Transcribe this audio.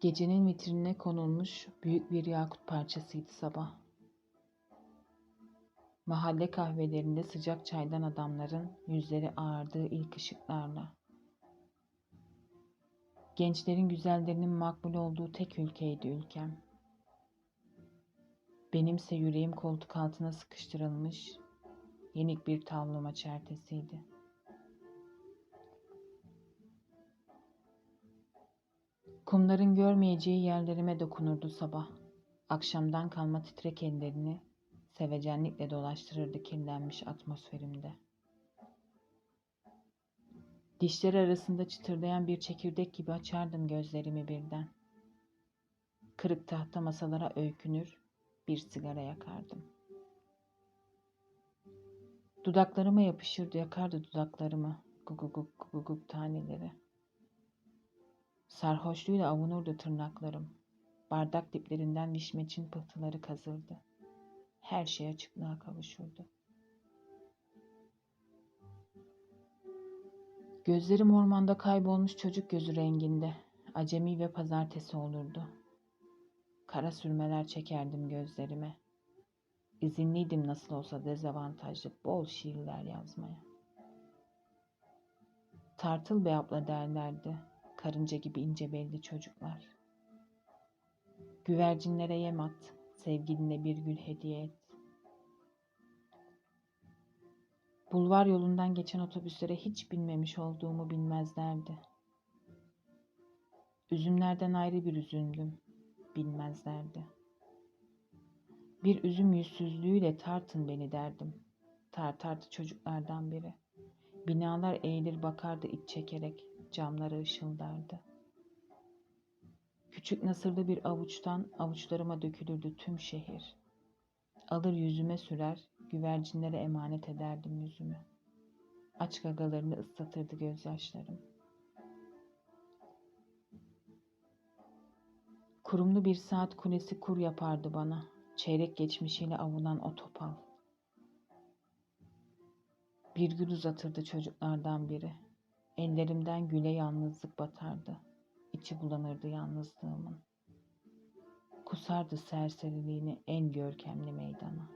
Gecenin vitrinine konulmuş büyük bir yakut parçasıydı sabah. Mahalle kahvelerinde sıcak çaydan adamların yüzleri ağardığı ilk ışıklarla. Gençlerin güzellerinin makbul olduğu tek ülkeydi ülkem. Benimse yüreğim koltuk altına sıkıştırılmış, yenik bir tavlama çertesiydi. Kumların görmeyeceği yerlerime dokunurdu sabah. Akşamdan kalma titrek ellerini sevecenlikle dolaştırırdı kirlenmiş atmosferimde. Dişler arasında çıtırdayan bir çekirdek gibi açardım gözlerimi birden. Kırık tahta masalara öykünür, bir sigara yakardım. Dudaklarıma yapışırdı, yakardı dudaklarımı, guguguk guguguk taneleri. Sarhoşluğuyla avunurdu tırnaklarım. Bardak diplerinden vişmeçin pıhtıları kazırdı. Her şey açıklığa kavuşurdu. Gözlerim ormanda kaybolmuş çocuk gözü renginde. Acemi ve pazartesi olurdu. Kara sürmeler çekerdim gözlerime. İzinliydim nasıl olsa dezavantajlı bol şiirler yazmaya. Tartıl be abla derlerdi karınca gibi ince belli çocuklar. Güvercinlere yem at, sevgiline bir gül hediye et. Bulvar yolundan geçen otobüslere hiç binmemiş olduğumu bilmezlerdi. Üzümlerden ayrı bir üzümdüm, bilmezlerdi. Bir üzüm yüzsüzlüğüyle tartın beni derdim. Tartardı çocuklardan biri. Binalar eğilir bakardı iç çekerek, camları ışıldardı. Küçük nasırlı bir avuçtan avuçlarıma dökülürdü tüm şehir. Alır yüzüme sürer, güvercinlere emanet ederdim yüzümü. Aç gagalarını ıslatırdı gözyaşlarım. Kurumlu bir saat kulesi kur yapardı bana, çeyrek geçmişiyle avunan o topal. Bir gül uzatırdı çocuklardan biri. Ellerimden güle yalnızlık batardı. İçi bulanırdı yalnızlığımın. Kusardı serseriliğini en görkemli meydana.